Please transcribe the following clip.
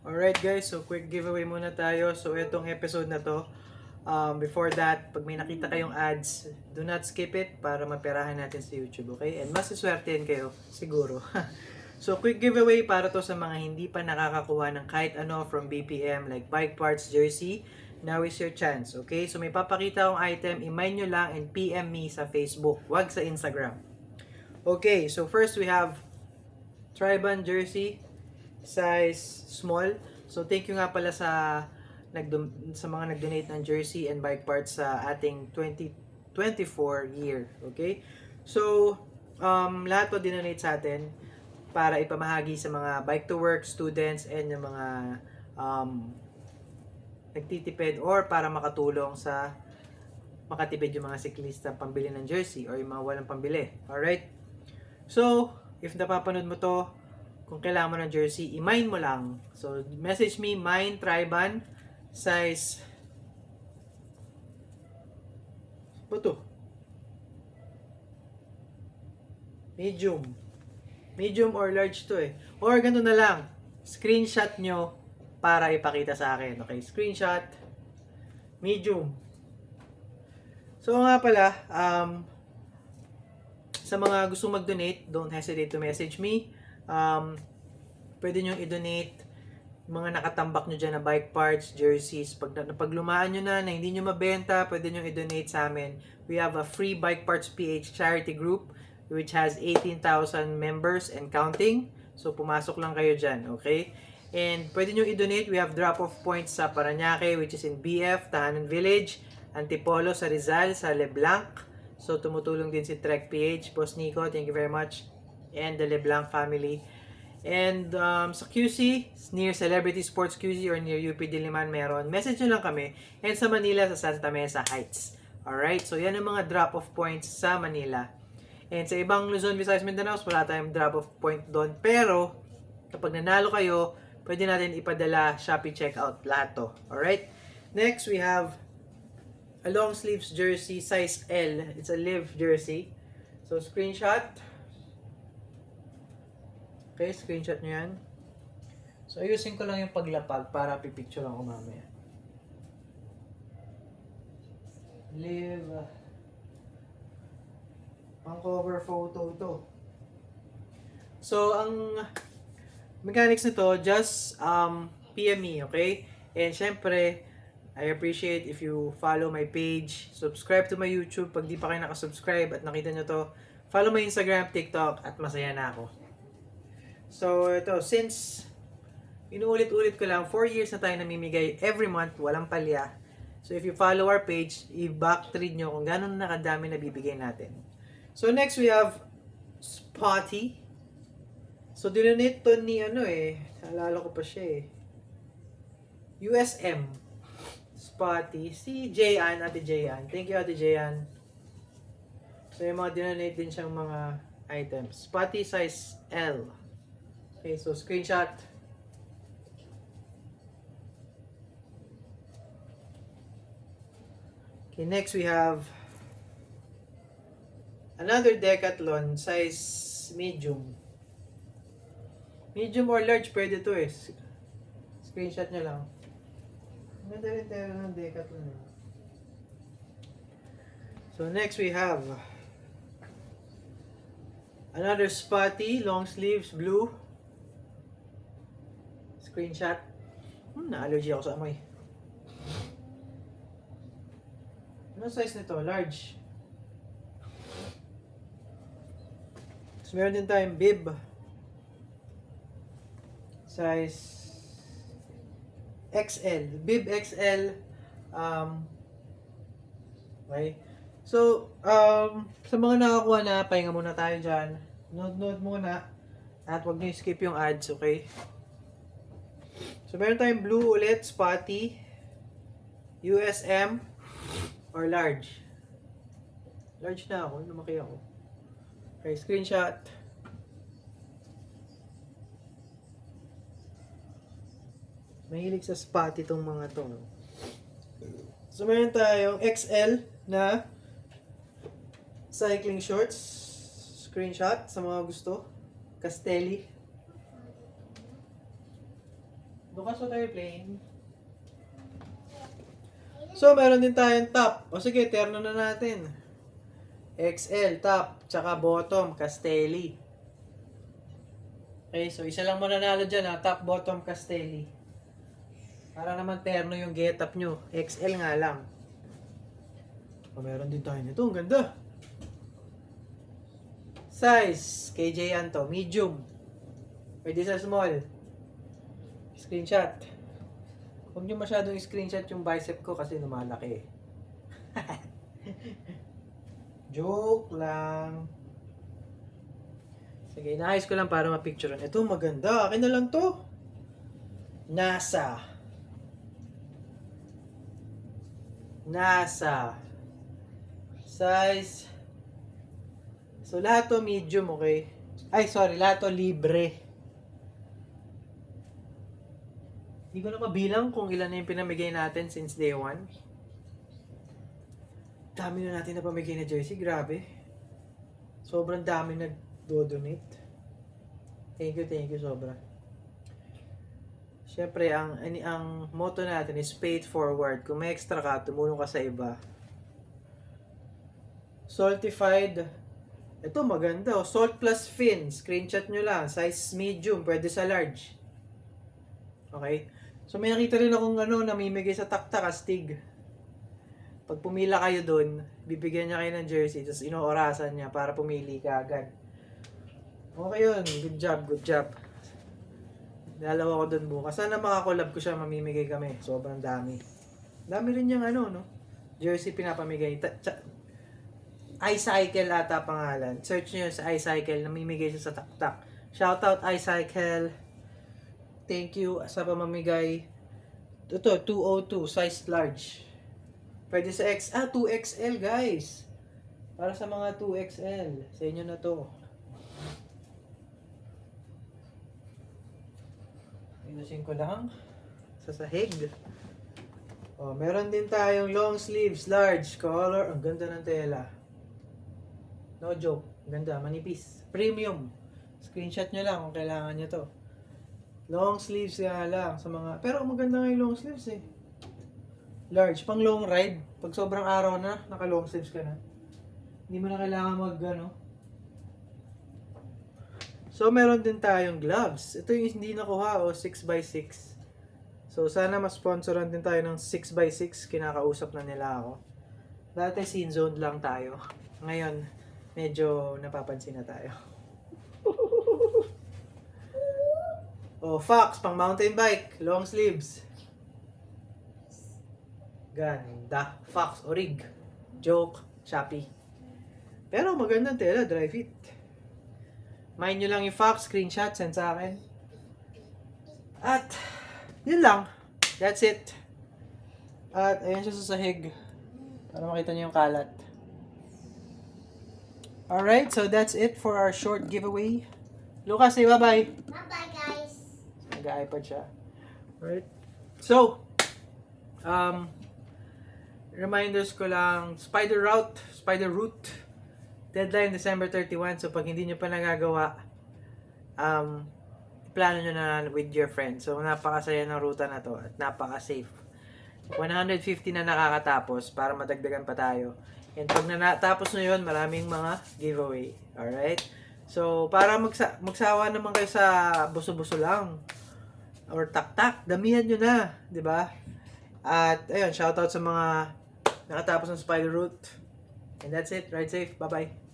Alright guys, so quick giveaway muna tayo. So itong episode na to, um, before that, pag may nakita kayong ads, do not skip it para maperahan natin sa YouTube, okay? And mas iswertein kayo, siguro. so quick giveaway para to sa mga hindi pa nakakakuha ng kahit ano from BPM like bike parts, jersey. Now is your chance, okay? So may papakita akong item, imine nyo lang and PM me sa Facebook, wag sa Instagram. Okay, so first we have Triban jersey size small. So thank you nga pala sa nagdom sa mga nag-donate ng jersey and bike parts sa ating 2024 year. Okay? So um, lahat to dinonate sa atin para ipamahagi sa mga bike to work students and yung mga um, nagtitipid or para makatulong sa makatipid yung mga siklista pambili ng jersey or yung mga walang pambili. Alright? So, if napapanood mo to, kung kailangan mo ng jersey, i-mine mo lang. So, message me, mine, Triban, size... Ba to? Medium. Medium or large to eh. Or ganito na lang. Screenshot nyo para ipakita sa akin. Okay, screenshot. Medium. So nga pala, um, sa mga gustong mag-donate, don't hesitate to message me. Um, pwede nyo i-donate mga nakatambak nyo dyan na bike parts, jerseys. Pag napaglumaan nyo na, na hindi nyo mabenta, pwede nyo i-donate sa amin. We have a free Bike Parts PH charity group which has 18,000 members and counting. So, pumasok lang kayo dyan, okay? And pwede nyo i-donate. We have drop-off points sa Paranaque, which is in BF, Tahanan Village, Antipolo sa Rizal, sa Leblanc. So, tumutulong din si Trek PH. Boss Nico, thank you very much. And the Leblanc family. And um, sa QC, near Celebrity Sports QC or near UP Diliman meron. Message nyo lang kami. And sa Manila, sa Santa Mesa Heights. Alright? So, yan ang mga drop-off points sa Manila. And sa ibang Luzon, Visayas, Mindanao, wala tayong drop-off point doon. Pero, kapag nanalo kayo, pwede natin ipadala Shopee checkout lahat to. Alright? Next, we have a long sleeves jersey, size L. It's a live jersey. So, screenshot. Okay, screenshot nyo yan. So, ayusin ko lang yung paglapag para pipicture ako mamaya. Live. Pang cover photo to. So, ang mechanics nito, just um, PM me, okay? And syempre, I appreciate if you follow my page, subscribe to my YouTube pag di pa kayo nakasubscribe at nakita nyo to, follow my Instagram, TikTok, at masaya na ako. So, ito, since inuulit-ulit ko lang, 4 years na tayo namimigay every month, walang palya. So, if you follow our page, i-backtrade nyo kung gano'n nakadami na bibigay natin. So, next we have Spotty. So, dinonate to ni ano eh, naalala ko pa siya eh. USM. Spotty. Si Jayan, Ate Jayan. Thank you, Ate Jayan. So, yung mga dinonate din siyang mga items. Spotty size L. Okay, so screenshot. Okay, next we have another Decathlon size medium. Medium or large pwede to eh. Screenshot nyo lang. Ganda rin tayo ng Decathlon eh. So next we have another spotty long sleeves blue screenshot. Hmm, na-allergy ako sa amoy. Ano size nito? Large. Tapos meron din tayong bib. Size XL. Bib XL. Um, okay. So, um, sa mga nakakuha na, pahinga muna tayo dyan. Note-note muna. At huwag niyo skip yung ads, okay? So, meron tayong blue ulit, spotty, USM, or large. Large na ako, lumaki ako. Okay, screenshot. Mahilig sa spotty itong mga to. So, meron tayong XL na cycling shorts. Screenshot sa mga gusto. Castelli. Are you playing? So, meron din tayong top. O sige, terno na natin. XL, top, tsaka bottom, Castelli. Okay, so isa lang mananalo dyan ha, top, bottom, Castelli. Para naman terno yung getup nyo. XL nga lang. O, meron din tayo nito. Ang ganda. Size, KJ Anto, medium. Pwede sa small. Screenshot. Huwag nyo masyadong screenshot yung bicep ko kasi lumalaki. Joke lang. Sige, inaayos ko lang para mapicturean. Ito, maganda. Akin na lang to. NASA. NASA. Size. So, lahat to medium, okay? Ay, sorry. Lahat to libre. Hindi ko na mabilang kung ilan na yung pinamigay natin since day one. Dami na natin na pamigay na jersey. Grabe. Sobrang dami nag-donate. Thank you, thank you, sobra. Siyempre, ang, ani- ang motto natin is pay it forward. Kung may extra ka, tumulong ka sa iba. Saltified. Ito, maganda. Oh. Salt plus fin. Screenshot nyo lang. Size medium. Pwede sa large. Okay? So may nakita rin akong ano, namimigay sa taktak astig. Pag pumila kayo doon, bibigyan niya kayo ng jersey, tapos inoorasan niya para pumili ka agad. Okay yun. Good job, good job. Dalawa ko doon bukas. Sana makakolab ko siya, mamimigay kami. Sobrang dami. Dami rin niyang ano, no? Jersey pinapamigay. Ta- tsa- iCycle ata pangalan. Search niyo sa iCycle, namimigay siya sa taktak. Shoutout iCycle. Thank you sa pamamigay. Ito, 202, size large. Pwede sa X. Ah, 2XL, guys. Para sa mga 2XL. Sa inyo na to. Ayusin ko lang. Sa sahig. Oh, meron din tayong long sleeves, large, color. Ang ganda ng tela. No joke. Ganda, manipis. Premium. Screenshot nyo lang kung kailangan nyo to. Long sleeves nga lang sa mga... Pero maganda nga yung long sleeves eh. Large. Pang long ride. Pag sobrang araw na, naka long sleeves ka na. Hindi mo na kailangan mag ano. So, meron din tayong gloves. Ito yung hindi nakuha o 6x6. So, sana ma-sponsoran din tayo ng 6x6. Kinakausap na nila ako. Dati scene zone lang tayo. Ngayon, medyo napapansin na tayo. Oh, Fox, pang mountain bike, long sleeves. Ganda. Fox, Orig. Joke, Shopee. Pero magandang tela, dry fit. Mind nyo lang yung Fox, screenshot, send sa akin. At, yun lang. That's it. At, ayan siya sa sahig. Para makita nyo yung kalat. Alright, so that's it for our short giveaway. Lucas, say bye-bye. Bye-bye. Nag-iPad siya. Right? So, um, reminders ko lang, Spider Route, Spider Route, deadline December 31. So, pag hindi nyo pa nagagawa, um, plano nyo na with your friends. So, napakasaya ng ruta na to at napaka-safe. 150 na nakakatapos para madagdagan pa tayo. And pag natapos na yun, maraming mga giveaway. Alright? So, para magsa magsawa naman kayo sa buso-buso lang or tak-tak, damihan nyo na, di ba? At, ayun, shoutout sa mga nakatapos ng Spider Route. And that's it. Ride safe. Bye-bye.